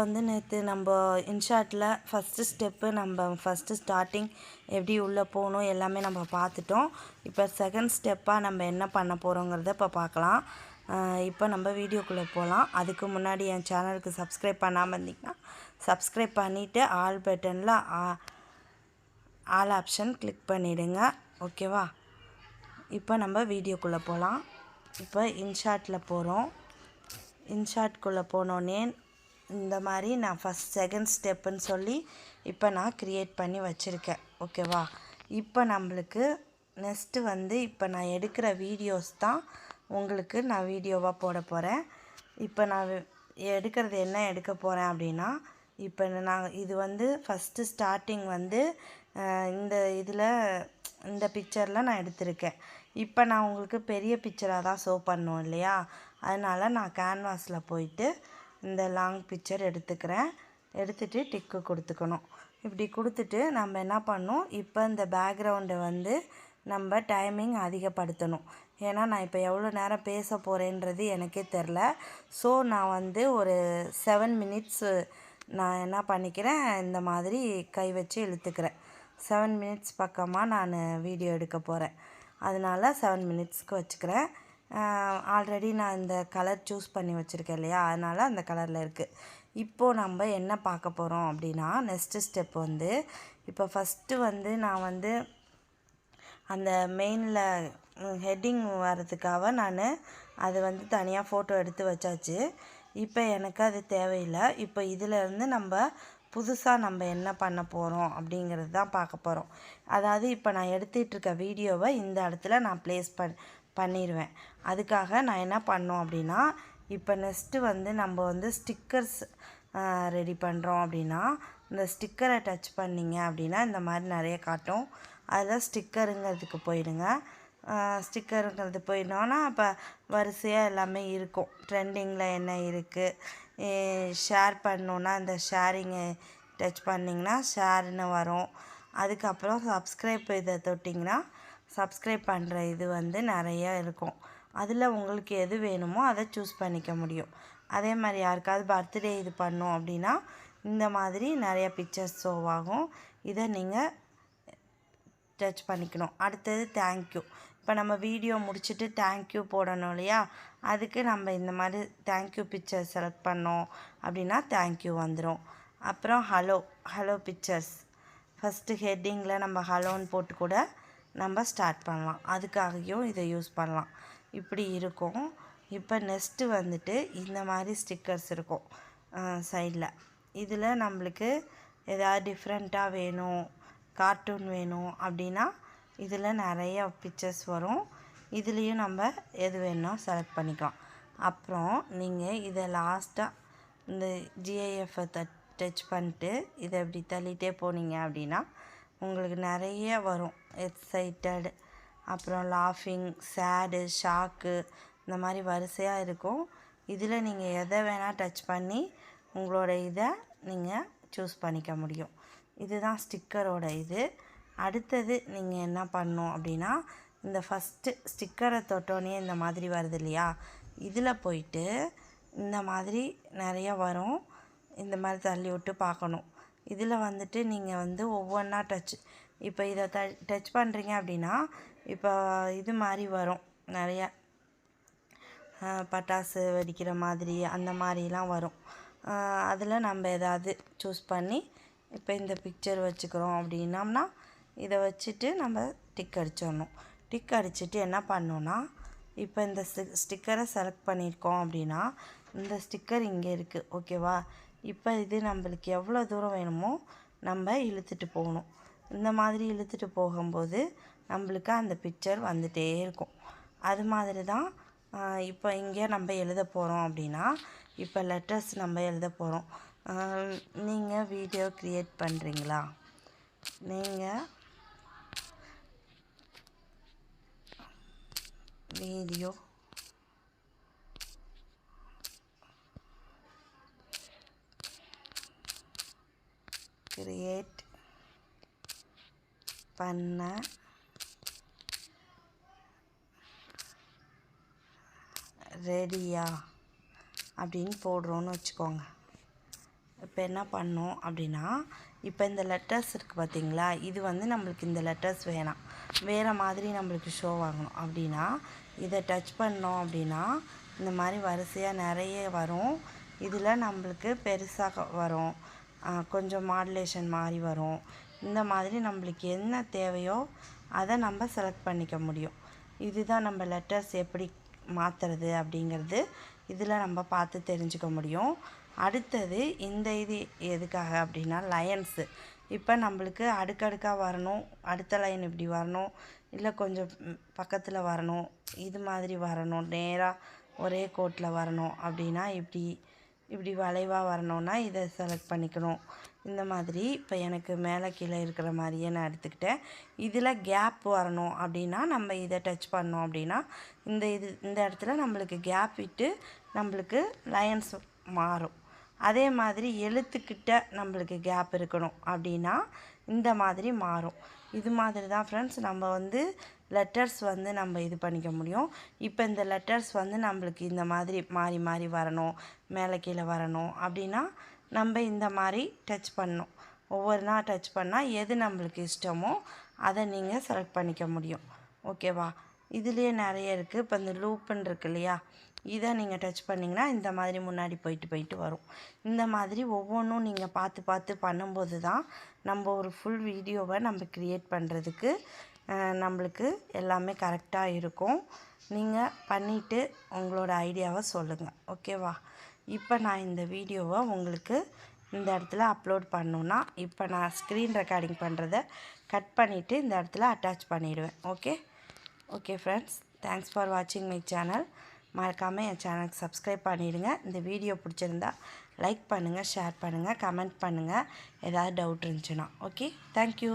வந்து நேற்று நம்ம இன்ஷாட்டில் ஃபஸ்ட்டு ஸ்டெப்பு நம்ம ஃபஸ்ட்டு ஸ்டார்டிங் எப்படி உள்ளே போகணும் எல்லாமே நம்ம பார்த்துட்டோம். இப்போ செகண்ட் ஸ்டெப்பாக நம்ம என்ன பண்ண போகிறோங்கிறத இப்போ பார்க்கலாம். இப்போ நம்ம வீடியோக்குள்ளே போகலாம் அதுக்கு முன்னாடி என் சேனலுக்கு சப்ஸ்கிரைப் பண்ணாமல் இருந்தீங்கன்னா சப்ஸ்கிரைப் பண்ணிவிட்டு ஆல் பட்டனில் ஆல் ஆப்ஷன் கிளிக் பண்ணிவிடுங்க ஓகேவா இப்போ நம்ம வீடியோக்குள்ளே போகலாம் இப்போ இன்ஷாட்டில் போகிறோம் இன்ஷாட்குள்ளே போனோன்னே இந்த மாதிரி நான் ஃபஸ்ட் செகண்ட் ஸ்டெப்புன்னு சொல்லி இப்போ நான் க்ரியேட் பண்ணி வச்சுருக்கேன். ஓகேவா இப்போ நம்மளுக்கு நெக்ஸ்ட்டு வந்து இப்போ நான் எடுக்கிற வீடியோஸ் தான் உங்களுக்கு நான் வீடியோவாக போட போகிறேன் இப்போ நான் எடுக்கிறது என்ன எடுக்க போகிறேன் அப்படின்னா இப்போ நான் இது வந்து ஃபஸ்ட்டு ஸ்டார்டிங் வந்து இந்த இதில் இந்த பிக்சரில் நான் எடுத்திருக்கேன். இப்போ நான் உங்களுக்கு பெரிய பிக்சராக தான் ஷோ பண்ணுவோம் இல்லையா? அதனால் நான் கேன்வாஸில் போயிட்டு இந்த லாங் பிக்சர் எடுத்துக்கிறேன். எடுத்துகிட்டு டிக்கு கொடுத்துக்கணும். இப்படி கொடுத்துட்டு நம்ம என்ன பண்ணணும்? இப்போ இந்த பேக்ரவுண்டை வந்து நம்ம டைமிங் அதிகப்படுத்தணும். ஏன்னா நான் இப்போ எவ்வளோ நேரம் பேச போகிறேன்றது எனக்கே தெரில ஸோ நான் வந்து ஒரு செவன் மினிட்ஸு நான் என்ன பண்ணிக்கிறேன்? இந்த மாதிரி கை வச்சு இழுத்துக்கிறேன். செவன் மினிட்ஸ் பக்கமாக நான் வீடியோ எடுக்க போகிறேன் அதனால செவன் மினிட்ஸ்க்கு வச்சுக்கிறேன். ஆல்ரெடி நான் இந்த கலர் சூஸ் பண்ணி வச்சுருக்கேன் இல்லையா? அதனால் அந்த கலரில் இருக்குது இப்போது நம்ம என்ன பார்க்க போகிறோம் அப்படின்னா நெக்ஸ்ட்டு ஸ்டெப் வந்து இப்போ ஃபஸ்ட்டு வந்து நான் வந்து அந்த மெயினில் ஹெட்டிங் வர்றதுக்காக நான் அது வந்து தனியாக ஃபோட்டோ எடுத்து வச்சாச்சு. இப்போ எனக்கு அது தேவையில்லை. இப்போ இதிலேருந்து நம்ம புதுசாக நம்ம என்ன பண்ண போகிறோம் அப்படிங்கிறது தான் பார்க்க போகிறோம் அதாவது இப்போ நான் எடுத்துகிட்ருக்க வீடியோவை இந்த இடத்துல நான் ப்ளேஸ் பண் பண்ணிடுவேன் அதுக்காக நான் என்ன பண்ணோம் அப்படின்னா இப்போ நெக்ஸ்ட்டு வந்து நம்ம வந்து ஸ்டிக்கர்ஸ் ரெடி பண்ணுறோம் அப்படின்னா இந்த ஸ்டிக்கரை டச் பண்ணிங்க அப்படின்னா இந்த மாதிரி நிறைய காட்டும். அதில் ஸ்டிக்கருங்கிறதுக்கு போயிடுங்க. ஸ்டிக்கருங்கிறது போயிட்டோன்னா அப்போ வரிசையாக எல்லாமே இருக்கும். ட்ரெண்டிங்கில் என்ன இருக்குது ஷேர் பண்ணோன்னா இந்த ஷேரிங்கை டச் பண்ணிங்கன்னா ஷேர்னு வரும். அதுக்கப்புறம் சப்ஸ்கிரைப் இதை தொட்டிங்கன்னா சப்ஸ்கிரைப் பண்ணுற இது வந்து நிறைய இருக்கும். அதில் உங்களுக்கு எது வேணுமோ அதை சூஸ் பண்ணிக்க முடியும். அதே மாதிரி யாருக்காவது பர்த்டே இது பண்ணோம் அப்படின்னா இந்த மாதிரி நிறைய பிக்சர்ஸ் ஷோவாகும் இதை நீங்கள் டச் பண்ணிக்கணும். அடுத்தது தேங்க்யூ இப்போ நம்ம வீடியோ முடிச்சுட்டு தேங்க்யூ போடணும் இல்லையா? அதுக்கு நம்ம இந்த மாதிரி தேங்க்யூ பிக்சர் செலக்ட் பண்ணோம் அப்படின்னா தேங்க்யூ வந்துடும் அப்புறம் ஹலோ ஹலோ பிக்சர்ஸ் ஃபஸ்ட்டு ஹெட்டிங்கில் நம்ம ஹலோன்னு போட்டு கூட நம்ம ஸ்டார்ட் பண்ணலாம். அதுக்காகவும் இதை யூஸ் பண்ணலாம். இப்படி இருக்கும். இப்போ நெக்ஸ்ட்டு வந்துட்டு இந்த மாதிரி ஸ்டிக்கர்ஸ் இருக்கும். சைடில் இதில் நம்மளுக்கு ஏதாவது டிஃப்ரெண்ட்டாக வேணும் கார்ட்டூன் வேணும் அப்படின்னா இதில் நிறைய பிக்சர்ஸ் வரும். இதுலேயும் நம்ம எது வேணும் செலக்ட் பண்ணிக்கலாம். அப்புறம் நீங்கள் இதை லாஸ்ட்டாக இந்த ஜிஐஎஃப்பை டச் டச் பண்ணிட்டு இதை இப்படி தள்ளிகிட்டே போனீங்க அப்படின்னா உங்களுக்கு நிறைய வரும். எக்ஸைட்டடு அப்புறம் லாஃபிங் சேடு ஷாக்கு இந்த மாதிரி வரிசையாக இருக்கும். இதில் நீங்கள் எதை வேணால் டச் பண்ணி உங்களோட இதை நீங்கள் சூஸ் பண்ணிக்க முடியும். இதுதான் ஸ்டிக்கரோட இது. அடுத்தது நீங்கள் என்ன பண்ணும் அப்படின்னா இந்த ஃபஸ்ட்டு ஸ்டிக்கரை தொட்டோன்னே இந்த மாதிரி வருது இல்லையா? இதில் போயிட்டு இந்த மாதிரி நிறைய வரும். இந்த மாதிரி தள்ளி விட்டு பார்க்கணும். இதில் வந்துட்டு நீங்கள் வந்து ஒவ்வொன்றா டச் இப்போ இதை ட டச் பண்ணுறீங்க அப்படின்னா இப்போ இது மாதிரி வரும் நிறைய. பட்டாசு வெடிக்கிற மாதிரி அந்த மாதிரிலாம் வரும். அதில் நம்ம ஏதாவது சூஸ் பண்ணி இப்போ இந்த பிக்சர் வச்சுக்கிறோம் அப்படின்னம்னா இதை வச்சுட்டு நம்ம டிக் அடிச்சிடணும். டிக் அடிச்சுட்டு என்ன பண்ணோன்னா இப்போ இந்த ஸ்டிக்கரை செலக்ட் பண்ணியிருக்கோம் அப்படின்னா இந்த ஸ்டிக்கர் இங்கே இருக்குது ஓகேவா இப்போ இது நம்மளுக்கு எவ்வளோ தூரம் வேணுமோ நம்ம இழுத்துட்டு போகணும். இந்த மாதிரி இழுத்துட்டு போகும்போது நம்மளுக்கு அந்த பிக்சர் வந்துகிட்டே இருக்கும். அது மாதிரி தான் இப்போ இங்கே நம்ம எழுத போகிறோம் அப்படின்னா இப்போ லெட்டர்ஸ் நம்ம எழுத போகிறோம் நீங்கள் வீடியோ க்ரியேட் பண்ணுறீங்களா நீங்கள் வீடியோ கிரியேட் பண்ண ரெடியா அப்படின்னு போடுறோன்னு வச்சுக்கோங்க. இப்போ என்ன பண்ணோம் அப்படின்னா இப்போ இந்த லெட்டர்ஸ் இருக்குது பார்த்தீங்களா இது வந்து நம்மளுக்கு இந்த லெட்டர்ஸ் வேணாம். வேறு மாதிரி நம்மளுக்கு ஷோ வாங்கணும். அப்படின்னா இதை டச் பண்ணோம் அப்படின்னா இந்த மாதிரி வரிசையாக நிறைய வரும். இதில் நம்மளுக்கு பெருசாக வரும். கொஞ்சம் மாடுலேஷன் மாதிரி வரும். இந்த மாதிரி நம்மளுக்கு என்ன தேவையோ அதை நம்ம செலக்ட் பண்ணிக்க முடியும். இதுதான் நம்ம லெட்டர்ஸ் எப்படி மாற்றுறது அப்படிங்கிறது இதில் நம்ம பார்த்து தெரிஞ்சுக்க முடியும். அடுத்தது இந்த இது எதுக்காக அப்படின்னா லயன்ஸு இப்போ நம்மளுக்கு அடுக்கடுக்காக வரணும் அடுத்த லைன் இப்படி வரணும் இல்லை கொஞ்சம் பக்கத்தில் வரணும் இது மாதிரி வரணும் நேராக ஒரே கோட்டில் வரணும் அப்படின்னா இப்படி இப்படி வளைவாக வரணும்னா இதை செலக்ட் பண்ணிக்கணும். இந்த மாதிரி இப்போ எனக்கு மேலே கீழே இருக்கிற மாதிரியே நான் எடுத்துக்கிட்டேன். இதில் கேப் வரணும் அப்படின்னா நம்ம இதை டச் பண்ணோம் அப்படின்னா இந்த இது இந்த இடத்துல நம்மளுக்கு கேப் விட்டு நம்மளுக்கு லைன்ஸ் மாறும். அதே மாதிரி எழுத்துக்கிட்ட நம்மளுக்கு கேப் இருக்கணும். அப்படின்னா இந்த மாதிரி மாறும். இது மாதிரி தான் ஃப்ரெண்ட்ஸ் நம்ம வந்து லெட்டர்ஸ் வந்து நம்ம இது பண்ணிக்க முடியும். இப்போ இந்த லெட்டர்ஸ் வந்து நம்மளுக்கு இந்த மாதிரி மாறி மாறி வரணும். மேலே கீழே வரணும். அப்படின்னா நம்ம இந்த மாதிரி டச் பண்ணணும். ஒவ்வொரு நாள் டச் பண்ணால் எது நம்மளுக்கு இஷ்டமோ அதை நீங்கள் செலக்ட் பண்ணிக்க முடியும். ஓகேவா இதுலேயே நிறைய இருக்குது இப்போ இந்த லூப்புன்னு இருக்கு இல்லையா? இதை நீங்கள் டச் பண்ணிங்கன்னா இந்த மாதிரி முன்னாடி போயிட்டு போயிட்டு வரும். இந்த மாதிரி ஒவ்வொன்றும் நீங்கள் பார்த்து பார்த்து பண்ணும்போது தான் நம்ம ஒரு ஃபுல் வீடியோவை நம்ம க்ரியேட் பண்ணுறதுக்கு நம்மளுக்கு எல்லாமே கரெக்டாக இருக்கும். நீங்கள் பண்ணிவிட்டு உங்களோட ஐடியாவை சொல்லுங்கள் ஓகேவா இப்போ நான் இந்த வீடியோவை உங்களுக்கு இந்த இடத்துல அப்லோட் பண்ணணுன்னா இப்போ நான் ஸ்க்ரீன் ரெக்கார்டிங் பண்ணுறத கட் பண்ணிவிட்டு இந்த இடத்துல அட்டாச் பண்ணிவிடுவேன் okay okay friends thanks for வாட்சிங் மை சேனல் மறக்காமல் என் சேனலுக்கு சப்ஸ்கிரைப் பண்ணிவிடுங்க இந்த வீடியோ பிடிச்சிருந்தா லைக் பண்ணுங்கள் ஷேர் பண்ணுங்கள் கமெண்ட் பண்ணுங்கள் ஏதாவது டவுட் இருந்துச்சுன்னா ஓகே தேங்க்யூ